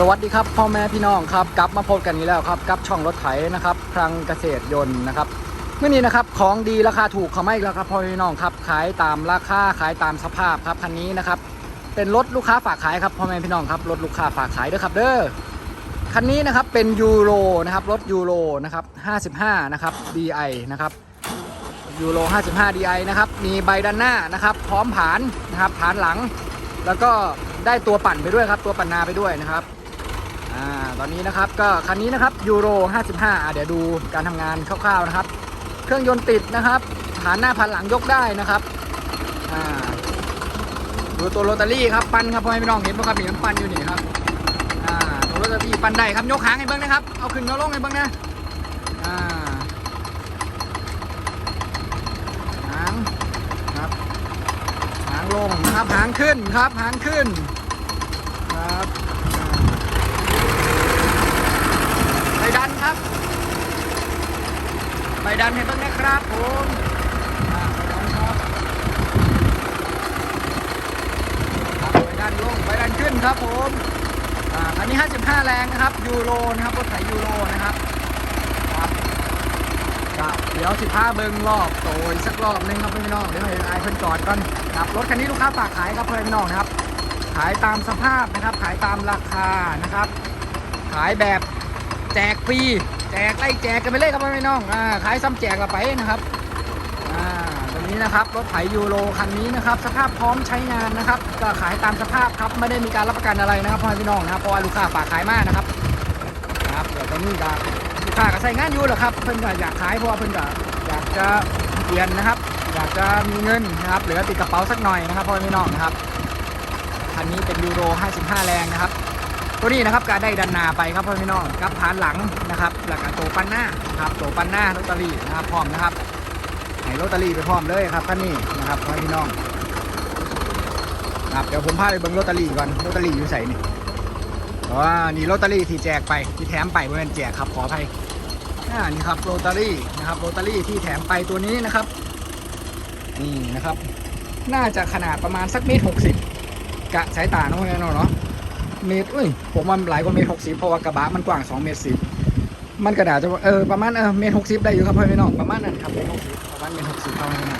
สวัสดีครับพ่อแม่พี่น้องครับกลับมาพบกันอีกแล้วครับกับช่องรถไถนะครับคลังเกษตรยนต์นะครับเมื่อนี้นะครับของดีราคาถูกเขาไม่แล้วครับพ่อแม่พี่น้องครับขายตามราคาขายตามสภาพครับคันนี้นะครับเป็นรถลูกค้าฝากขายครับพ่อแม่พี่น้องครับรถลูกค้าฝากขายเด้อครับเด้อคันนี้นะครับเป็นยูโรนะครับรถยูโรนะครับ55นะครับ DI นะครับยูโร55 DI นะครับมีใบด้านหน้านะครับพร้อมผานนะครับผานหลัง แล้วก็ได้ตัวปั่นไปด้วยครับตัวปั่นนาไปด้วยนะครับ อ่าตอนนี้นะครับก็คันนี้นะครับยูโร 55อะเดี๋ยวดูการทำงานคร่าวๆนะครับ เครื่องยนต์ติดนะครับฐานหน้าพันหลังยกได้นะครับอ่าดูตัวโรตารี่ครับปั้นครับพ่อแม่พี่น้องเห็นป่ะครับนี่มันปั้นอยู่นี่ครับอ่าตัวโรตารี่ปั้นได้ครับยกหางให้เบิ้งนะครับเอาขึ้นเอาลงให้เบิ้งนะอ่าหางครับหางลงนะครับหางขึ้นครับหางขึ้นครับดันครับ ดันให้เบ้างนะครับผมอ่าใบดันครับครับใบดันลงใบดันขึ้นครับผมอันนี้ 55 แรงนะครับยูโรนะครับรถไถยูโรนะครับครับเดี๋ยวสิบห้าเบิ้งรอบโตอีกสักรอบนึงครับพี่น้องเดี๋ยวให้ไอ้เพิ่นจอดก่อนครับรถคันนี้ลูกค้าฝากขายครับเพื่อนพี่น้องนะครับ ขายตามสภาพนะครับ ขายตามราคานะครับ ขายแบบ แจกฟรีแจกไล่แจกกันไปเลยครับพี่น้องอ่าขายซ้ำแจกกันไปนะครับอ่าตัวนี้นะครับรถไถยูโรคันนี้นะครับ สภาพพร้อมใช้งานนะครับ ก็ขายตามสภาพครับไม่ได้มีการรับประกันอะไรนะครับพ่อพี่น้องนะครับเพราะว่าลูกค้าฝากขายมากนะครับครับเดี๋ยวตอนนี้ก็ลูกค้าก็ใส่งานอยู่แหละครับเพิ่นก็อยากขายเพราะว่าเพิ่นก็อยากจะเปลี่ยนนะครับอยากจะมีเงินนะครับเหลือติดกระเป๋าสักหน่อยนะครับพ่อพี่น้องนะครับคันนี้เป็นยูโร 55 แรงนะครับ ตัวนี้นะครับการได้ดันนาไปครับพ่อพี่น้องกับฐานหลังนะครับแล้วก็ตัวปันหน้าครับตัวปันหน้าลอตเตอรี่นะครับพร้อมนะครับให้ลอตเตอรี่ไปพร้อมเลยครับคันนี้นะครับพ่อพี่น้องครับเดี๋ยวผมพาไปเบิ่งลอตเตอรี่ก่อนลอตเตอรี่อยู่ใส่นี่เพราะว่านี่ลอตเตอรี่ที่แจกไปที่แถมไปเมื่อนแจกครับขออภัยอ่านี่ครับลอตเตอรี่นะครับลอตเตอรี่ที่แถมไปตัวนี้นะครับ นี่นะครับ น่าจะขนาดประมาณสักเมตรหกสิบกะสายตาเนาะแน่นอนเนาะ เมตรอุ้ยผมว่าหลายกว่าเมตรหกสิบเพราะว่ากระบะมันกว้างสองเมตรสิบมันกระดาษจะเออประมาณเออเมตรหกสิบได้อยู่ครับพ่อพี่น้องประมาณนั้นครับเมตรหกสิบประมาณเมตรหกสิบเท่านั้นนะ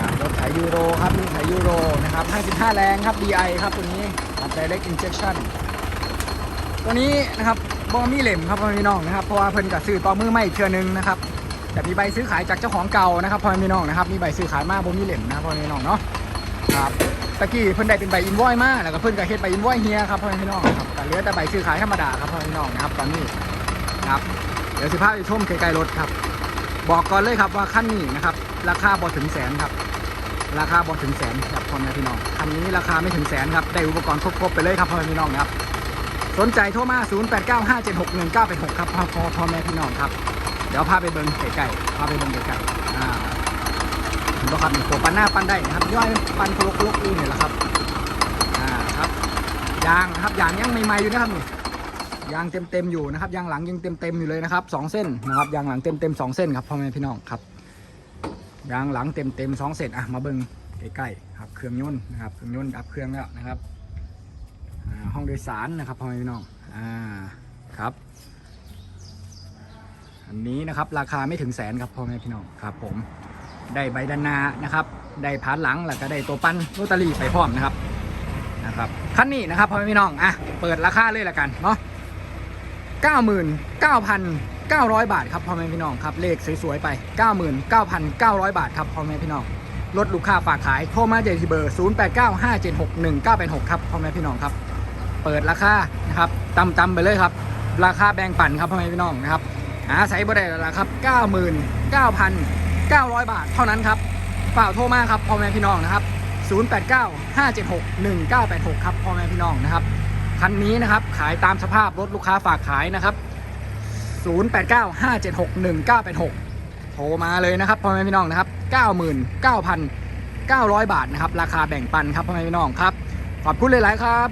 ครับรถไถยูโรครับรถไถยูโรนะครับ55แรงครับ DI ครับตัวนี้ครับ direct injection ตัวนี้นะครับบอมีเหล่มครับพ่อพี่น้องนะครับเพราะว่าเพิ่นกับซื้อต่อมือไม่เทื่อนึงนะครับแต่มีใบซื้อขายจากเจ้าของเก่านะครับพ่อพี่น้องนะครับมีใบซื้อขายมาบอมีเหล่มนะครับพ่อพี่น้องเนาะ ครับตะกี้เพิ่นได้เป็นใบอินวอยมาแล้วก็เพิ่นก็เฮ็ดใบอินวอยเฮียครับพ่อแม่พี่น้องครับแต่เหลือแต่ใบซื้อขายธรรมดาครับพ่อแม่พี่น้องนะครับตอนนี้ครับเดี๋ยวสิพาไปชมไกลๆรถครับ บอกก่อนเลยครับว่าคันนี้นะครับ ราคาบ่ถึงแสนครับ ราคาบ่ถึงแสนครับพ่อแม่พี่น้องคันนี้ราคาไม่ถึงแสนครับได้อุปกรณ์ครบๆไปเลยครับพ่อแม่พี่น้องครับ สนใจโทรมา 0895761986 ครับพ่อพ่อแม่พี่น้องครับเดี๋ยวพาไปเบิ่งไกลๆพาไปเบิ่งไกลๆอ่า นะครับตัวปันหน้าปันได้นะครับย่อยปันโคลกโคลกอื่นเนี่ยแหละครับอ่าครับยางนะครับยางยังใหม่ๆอยู่นะครับนี่ยางเต็มๆอยู่นะครับยางหลังยังเต็มๆอยู่เลยนะครับสองเส้นนะครับยางหลังเต็มๆสองเส้นครับพ่อแม่พี่น้องครับยางหลังเต็มๆสองเส้นอะมาเบิ่งใกล้ๆครับเครื่องยนต์นะครับเครื่องยนต์ดับเครื่องแล้วนะครับอ่าห้องโดยสารนะครับพ่อแม่พี่น้องอ่าครับอันนี้นะครับราคาไม่ถึงแสนครับพ่อแม่พี่น้องครับผม ได้ใบดันนานะครับ ได้พานหลังแล้วก็ได้ตัวปั้นโรตารี่ไปพร้อมนะครับนะครับคันนี้นะครับพ่อแม่พี่น้องอะเปิดราคาเลยละกันเนาะ99,900 บาทครับพ่อแม่พี่น้องครับเลขสวยๆไป 99,900 บาทครับพ่อแม่พี่น้องรถลูกค้าฝากขายโทรมาเจที่เบอร์ 0895761986 ครับพ่อแม่พี่น้องครับเปิดราคานะครับตำๆไปเลยครับ ราคาแบ่งปันครับพ่อแม่พี่น้องนะครับหาใส่บ่ได้แล้วละครับ 99,900 บาทเท่านั้นครับฝากโทรมาครับพ่อแม่พี่น้องนะครับ 0895761986 ครับพ่อแม่พี่น้องนะครับคันนี้นะครับขายตามสภาพรถลูกค้าฝากขายนะครับ 0895761986 โทรมาเลยนะครับพ่อแม่พี่น้องนะครับ 99,900 บาทนะครับราคาแบ่งปันครับพ่อแม่พี่น้องครับขอบคุณหลายๆครับ